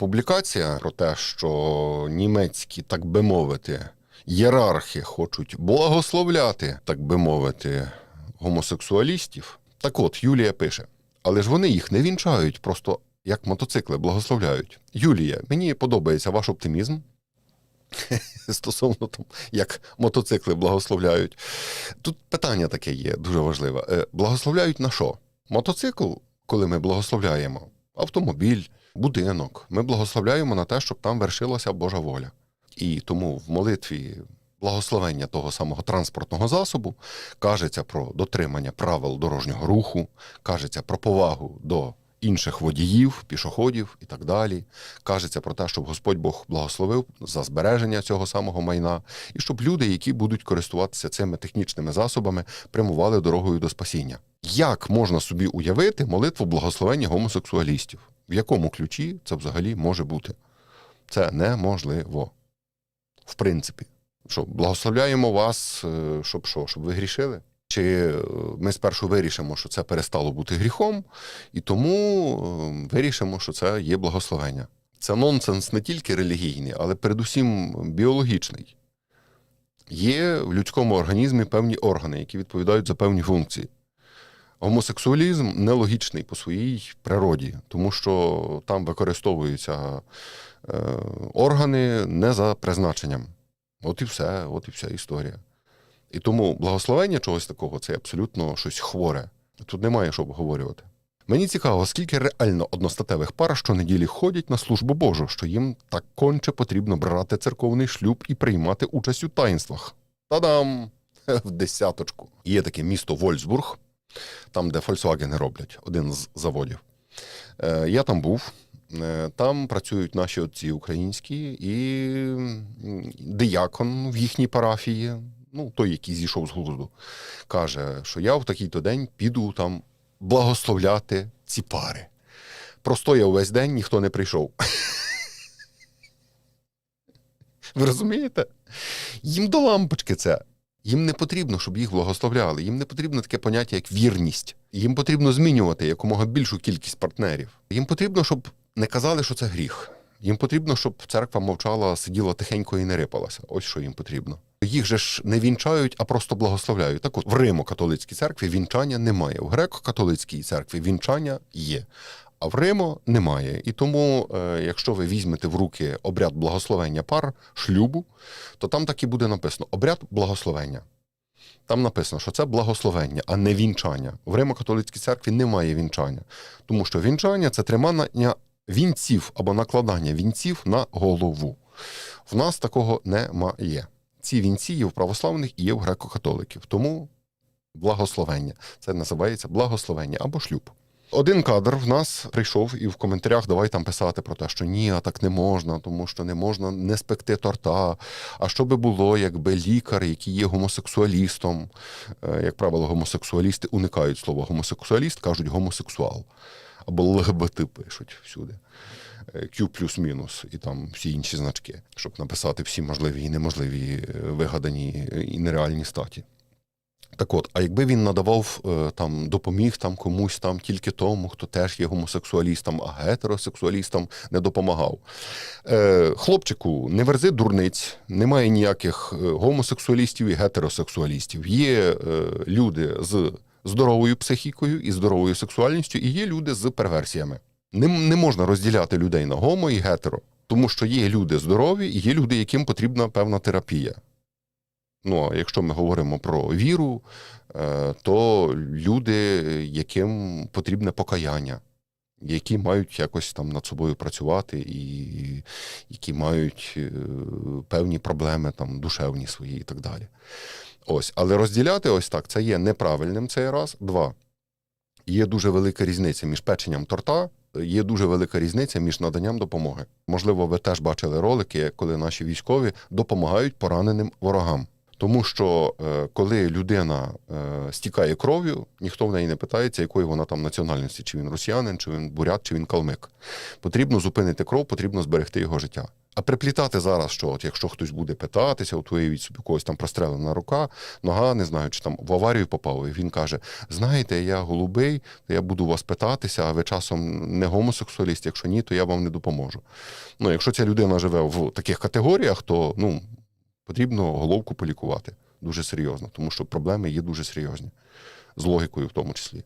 публікація про те, що німецькі, так би мовити, єрархи хочуть благословляти, так би мовити, гомосексуалістів. Так от, Юлія пише: але ж вони їх не вінчають, просто як мотоцикли благословляють. Юлія, мені подобається ваш оптимізм. Стосовно там, як мотоцикли благословляють. Тут питання таке є дуже важливе. Е, Благословляють на що? Мотоцикл, коли ми благословляємо, автомобіль, будинок. Ми благословляємо на те, щоб там вершилася Божа воля. І тому в молитві благословення того самого транспортного засобу кажеться про дотримання правил дорожнього руху, кажеться про повагу до інших водіїв, пішоходів і так далі. Кажеться про те, щоб Господь Бог благословив за збереження цього самого майна, і щоб люди, які будуть користуватися цими технічними засобами, прямували дорогою до спасіння. Як можна собі уявити молитву благословення гомосексуалістів? В якому ключі це взагалі може бути? Це неможливо. В принципі, що благословляємо вас, е, щоб що, щоб ви грішили? Чи е, ми спершу вирішимо, що це перестало бути гріхом, і тому е, вирішимо, що це є благословення. Це нонсенс не тільки релігійний, але передусім біологічний. Є в людському організмі певні органи, які відповідають за певні функції. Гомосексуалізм нелогічний по своїй природі, тому що там використовуються е, органи не за призначенням. От і все, от і вся історія. І тому благословення чогось такого це абсолютно щось хворе. Тут немає що обговорювати. Мені цікаво, скільки реально одностатевих пар щонеділі ходять на службу Божу, що їм так конче потрібно брати церковний шлюб і приймати участь у таїнствах. Та-дам! В десяточку. Є таке місто Вольсбург, там, де Volkswagen роблять, один з заводів. Е, Я там був. Е, Там працюють наші отці українські, і диякон в їхній парафії, ну той, який зійшов з глузду, каже, що я в такий-то день піду там благословляти ці пари. Простояв весь день, ніхто не прийшов. Ви розумієте? Їм до лампочки це. Їм не потрібно, щоб їх благословляли. Їм не потрібно таке поняття, як вірність. Їм потрібно змінювати якомога більшу кількість партнерів. Їм потрібно, щоб не казали, що це гріх. Їм потрібно, щоб церква мовчала, сиділа тихенько і не рипалася. Ось що їм потрібно. Їх же ж не вінчають, а просто благословляють. Так от в Римо-католицькій церкві вінчання немає. В греко-католицькій церкві вінчання є. А в Римо немає. І тому, е, якщо ви візьмете в руки обряд благословення пар, шлюбу, то там так і буде написано обряд благословення. Там написано, що це благословення, а не вінчання. В Римо-католицькій церкві немає вінчання, тому що вінчання це тримання вінців або накладання вінців на голову. В нас такого немає. Ці вінці є в православних і є в греко-католиків. Тому благословення. Це називається благословення або шлюб. Один кадр в нас прийшов і в коментарях давай там писати про те, що ні, а так не можна, тому що не можна не спекти торта. А що би було, якби лікар, який є гомосексуалістом, е, як правило, гомосексуалісти уникають слова гомосексуаліст, кажуть гомосексуал. Або ЛГБТ пишуть всюди. Е, Q плюс-мінус і там всі інші значки, щоб написати всі можливі і неможливі е, вигадані і нереальні статі. Так от, а якби він надавав е, там допоміг там комусь там тільки тому, хто теж є гомосексуалістом, а гетеросексуалістам не допомагав. Е, хлопчику, не верзи дурниць, немає ніяких е, гомосексуалістів і гетеросексуалістів. Є е, люди з здоровою психікою і здоровою сексуальністю, і є люди з перверсіями. Не, не можна розділяти людей на гомо і гетеро, тому що є люди здорові і є люди, яким потрібна певна терапія. Ну, а якщо ми говоримо про віру, е, то люди, яким потрібне покаяння, які мають якось там над собою працювати, і які мають е, певні проблеми там душевні свої і так далі. Ось, але розділяти ось так це є неправильним цей раз. Два. Є дуже велика різниця між печенням торта, є дуже велика різниця між наданням допомоги. Можливо, ви теж бачили ролики, коли наші військові допомагають пораненим ворогам. Тому що е, коли людина е, стікає кров'ю, ніхто в неї не питається, якої вона там національності, чи він росіянин, чи він бурят, чи він калмик. Потрібно зупинити кров, потрібно зберегти його життя. А приплітати зараз, що от якщо хтось буде питатися, от уявіть собі когось там прострелена рука, нога, не знаю, чи там в аварію попав, і він каже: знаєте, я голубий, то я буду вас питатися, а ви часом не гомосексуаліст, якщо ні, то я вам не допоможу. Ну, якщо ця людина живе в таких категоріях, то ну, потрібно головку полікувати дуже серйозно, тому що проблеми є дуже серйозні, з логікою в тому числі.